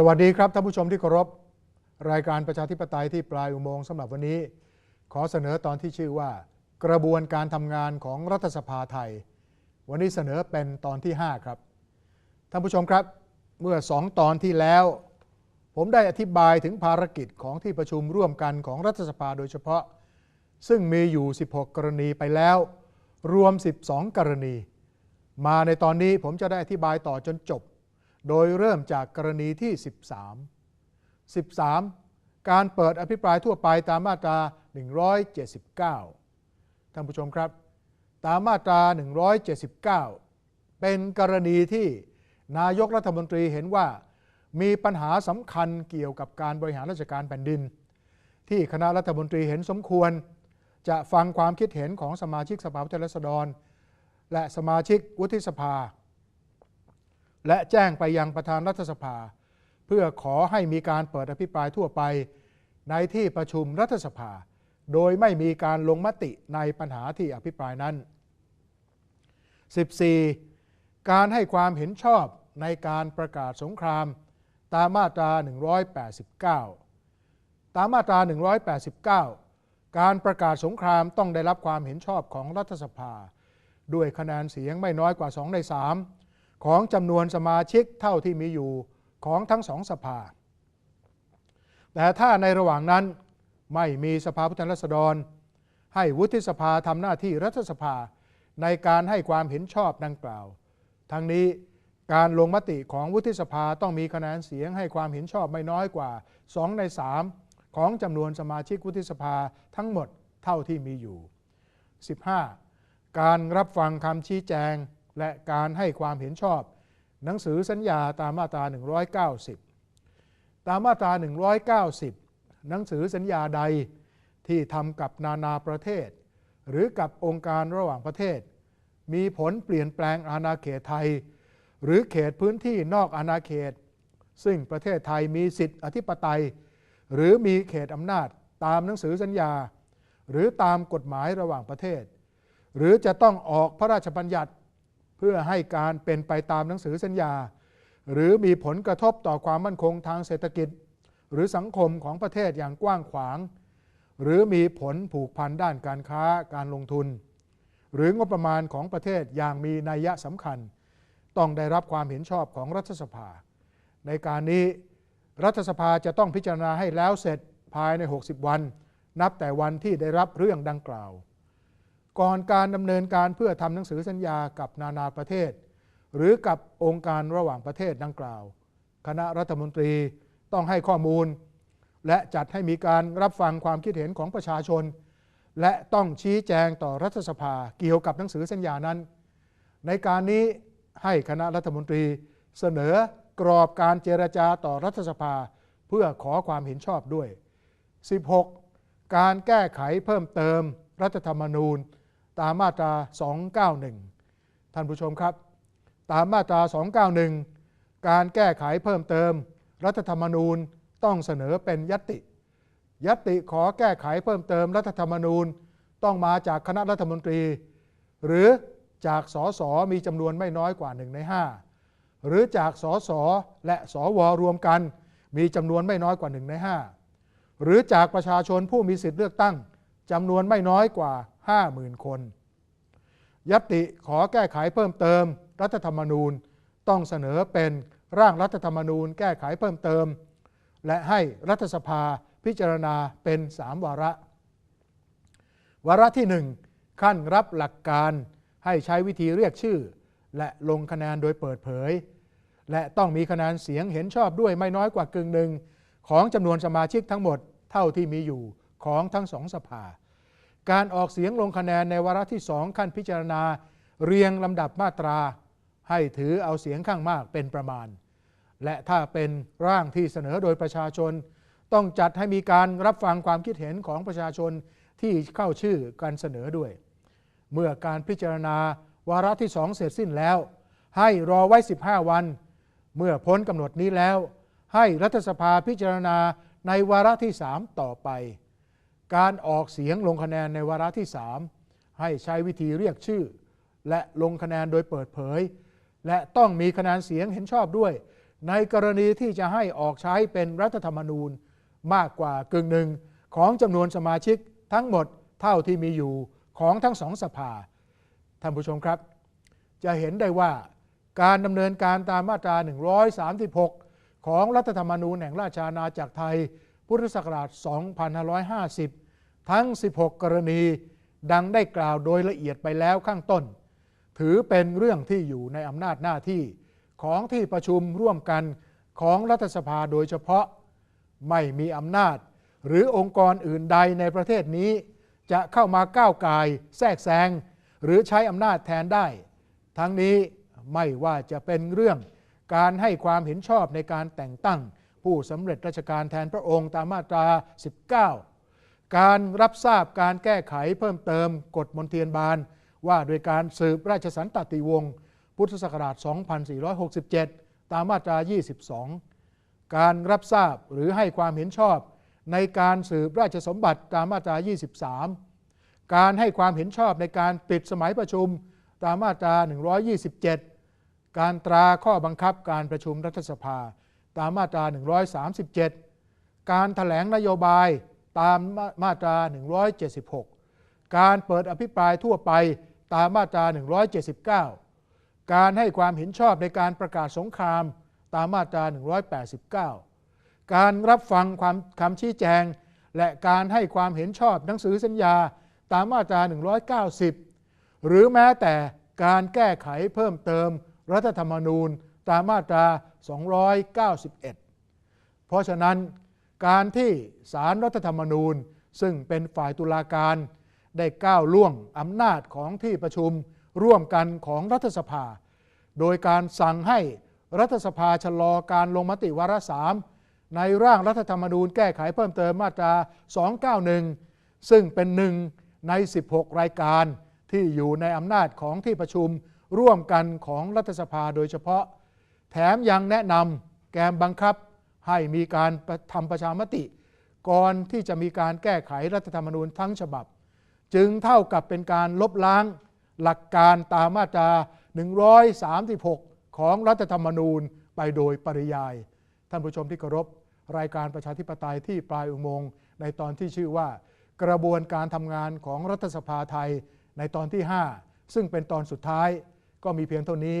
สวัสดีครับท่านผู้ชมที่เคารพรายการประชาธิปไตยที่ปลายอุโมงค์สำหรับวันนี้ ขอเสนอตอนที่ชื่อว่า กระบวนการทำงานของรัฐสภาไทย วันนี้เสนอเป็นตอนที่ 5 ครับท่านผู้ชมครับ เมื่อสองตอนที่แล้ว ผมได้อธิบายถึงภารกิจของที่ประชุมร่วมกันของรัฐสภาโดยเฉพาะ ซึ่งมีอยู่ 16 กรณีไปแล้ว รวม 12 กรณี มาในตอนนี้ผมจะได้อธิบายต่อจนจบ โดยเริ่มจากกรณีที่ 13 13 การเปิดอภิปรายทั่วไปตามมาตรา 179 ท่านผู้ชมครับ ตามมาตรา 179 เป็นกรณีที่นายกรัฐมนตรีเห็นว่ามีปัญหาสำคัญเกี่ยวกับการบริหารราชการแผ่นดิน ที่คณะรัฐมนตรีเห็นสมควร จะฟังความคิดเห็นของสมาชิกสภาผู้แทนราษฎร และสมาชิกวุฒิสภา และแจ้งไปยังประธานรัฐสภา เพื่อขอให้มีการเปิดอภิปรายทั่วไปในที่ประชุมรัฐสภา โดยไม่มีการลงมติในปัญหาที่อภิปรายนั้น 14. การให้ความเห็นชอบในการประกาศสงคราม ตามมาตรา 189 ตามมาตรา 189 การประกาศสงครามต้องได้รับความเห็นชอบของรัฐสภา ด้วยคะแนนเสียงไม่น้อยกว่า 2 ใน 3 ของจำนวนสมาชิกเท่าที่มีอยู่ของทั้งสองสภา แต่ถ้าในระหว่างนั้นไม่มีสภาผู้แทนราษฎร ให้วุฒิสภาทำหน้าที่รัฐสภาในการให้ความเห็นชอบดังกล่าว ทั้งนี้การลงมติของวุฒิสภาต้องมีคะแนนเสียงให้ความเห็นชอบไม่น้อยกว่า 2 ใน 3 ของจำนวนสมาชิกวุฒิสภาทั้งหมดเท่าที่มีอยู่ 15. การรับฟังคำชี้แจง และการให้ความเห็นชอบ หนังสือสัญญาตามมาตรา 190 ตามมาตรา 190 หนังสือสัญญาใดที่ทำกับนานาประเทศ หรือกับองค์การระหว่างประเทศ มีผลเปลี่ยนแปลงอาณาเขตไทย หรือเขตพื้นที่นอกอาณาเขต ซึ่งประเทศไทยมีสิทธิอธิปไตย หรือมีเขตอำนาจตามหนังสือสัญญา หรือตามกฎหมายระหว่างประเทศ หรือจะต้องออกพระราชบัญญัติ เพื่อให้การเป็นไปตามหนังสือสัญญา หรือมีผลกระทบต่อความมั่นคงทางเศรษฐกิจ หรือสังคมของประเทศอย่างกว้างขวาง หรือมีผลผูกพันด้านการค้าการลงทุน หรืองบประมาณของประเทศอย่างมีนัยยะสำคัญ ต้องได้รับความเห็นชอบของรัฐสภา ในการนี้รัฐสภาจะต้องพิจารณาให้แล้วเสร็จภายใน 60 วัน นับแต่วันที่ได้รับเรื่องดังกล่าว ก่อนการดำเนินการเพื่อทำหนังสือสัญญากับนานาประเทศ หรือกับองค์การระหว่างประเทศดังกล่าว คณะรัฐมนตรีต้องให้ข้อมูล และจัดให้มีการรับฟังความคิดเห็นของประชาชน และต้องชี้แจงต่อรัฐสภาเกี่ยวกับหนังสือสัญญานั้น ในการนี้ให้คณะรัฐมนตรีเสนอกรอบการเจรจาต่อรัฐสภาเพื่อขอความเห็นชอบด้วย 16. การแก้ไขเพิ่มเติมรัฐธรรมนูญ ตามมาตรา 291 ท่านผู้ชมครับ ตามมาตรา 291 การแก้ไขเพิ่มเติม รัฐธรรมนูญต้องเสนอเป็นยติ ยติขอแก้ไขเพิ่มเติมรัฐธรรมนูญต้องมาจากคณะรัฐมนตรี หรือจากสสมีจำนวนไม่น้อยกว่า 1 ใน 5 หรือจากสสและสวรวมกัน มีจำนวนไม่น้อยกว่า 1 ใน 5 หรือจากประชาชนผู้มีสิทธิเลือกตั้งจำนวนไม่น้อยกว่า 50,000 คน ยติขอแก้ไขเพิ่มเติม รัฐธรรมนูญต้องเสนอเป็นร่างรัฐธรรมนูญ แก้ไขเพิ่มเติม และให้รัฐสภาพิจารณาเป็น 3 วาระ วาระที่ 1 ขั้นรับหลักการให้ใช้วิธีเรียกชื่อ และลงคะแนนโดยเปิดเผย และต้องมีคะแนนเสียงเห็นชอบด้วยไม่น้อยกว่ากึ่งหนึ่งของจำนวนสมาชิกทั้งหมดเท่าที่มีอยู่ของทั้งสองสภา การออกเสียงลงคะแนนในวาระที่สองขั้นพิจารณา เรียงลำดับมาตรา ให้ถือเอาเสียงข้างมากเป็นประมาณ และถ้าเป็นร่างที่เสนอโดยประชาชน ต้องจัดให้มีการรับฟังความคิดเห็นของประชาชนที่เข้าชื่อการเสนอด้วย เมื่อการพิจารณาวาระที่สองเสร็จสิ้นแล้ว ให้รอไว้ 15 วัน เมื่อพ้นกำหนดนี้แล้ว ให้รัฐสภาพิจารณาในวาระที่3ต่อไป การออกเสียงลงคะแนนในวาระที่ 3 ให้ใช้วิธีเรียกชื่อ และลงคะแนนโดยเปิดเผย และต้องมีคะแนนเสียงเห็นชอบด้วย ในกรณีที่จะให้ออกใช้เป็นรัฐธรรมนูญมากกว่ากึ่งหนึ่งของจำนวนสมาชิกทั้งหมดเท่าที่มีอยู่ของทั้งสองสภา ท่านผู้ชมครับ จะเห็นได้ว่าการดำเนินการตามมาตรา 136 ของรัฐธรรมนูญแห่งราชอาณาจักรไทย พุทธศักราช 2550 ทั้ง 16 กรณีดังได้กล่าวโดยละเอียดไปแล้วข้างต้น ถือเป็นเรื่องที่อยู่ในอำนาจหน้าที่ของที่ประชุมร่วมกันของรัฐสภาโดยเฉพาะไม่มีอำนาจ หรือองค์กรอื่นใดในประเทศนี้ จะเข้ามาก้าวไกายแทรกแซงหรือใช้อำนาจแทนได้ ทั้งนี้ไม่ว่าจะเป็นเรื่องการให้ความเห็นชอบในการแต่งตั้ง ผู้สำเร็จราชการแทนพระองค์ตามมาตรา 19 การรับทราบการแก้ไขเพิ่มเติมกฎมนเทียนบาน ว่าโดยการสืบราชสันตติวงศ์พุทธศักราช 2467 ตามมาตรา 22 การรับทราบหรือให้ความเห็นชอบในการสืบราชสมบัติตามมาตรา 23 การให้ความเห็นชอบในการปิดสมัยประชุมตามมาตรา 127 การตราข้อบังคับการประชุมรัฐสภา ตามมาตรา 137 การถแถลงนโยบายตามมาตรา 176 การเปิดอภิปรายทั่วไปตามมาตรา 179 การให้ความเห็นชอบในการประกาศสงครามตามมาตรา 189 การรับฟังความคำชี้แจง และการให้ความเห็นชอบหนังสือสัญญาตามมาตรา 190 หรือแม้แต่การแก้ไขเพิ่มเติมรัฐธรรมนูญ ตามมาตรา 291 เพราะฉะนั้นการที่สารรัฐธรรมนูญซึ่งเป็นฝ่ายตุลาการ ได้ก้าวล่วงอำนาจของที่ประชุมร่วมกันของรัฐสภา โดยการสั่งให้รัฐสภาชะลอการลงมติวาระสามในร่างรัฐธรรมนูญแก้ไขเพิ่มเติมมาตรา 291 ซึ่งเป็นหนึ่งใน 16 รายการที่อยู่ในอำนาจของที่ประชุมร่วมกันของรัฐสภาโดยเฉพาะ แถมยังแนะนำแกมบังคับให้มีการทำประชามติ ก่อนที่จะมีการแก้ไขรัฐธรรมนูญทั้งฉบับ จึงเท่ากับเป็นการลบล้างหลักการตามมาตรา 136 ของรัฐธรรมนูญไปโดยปริยาย ท่านผู้ชมที่เคารพรายการประชาธิปไตยที่ปลายอุโมงค์ในตอนที่ชื่อว่า กระบวนการทำงานของรัฐสภาไทยในตอนที่ 5 ซึ่งเป็นตอนสุดท้ายก็มีเพียงเท่านี้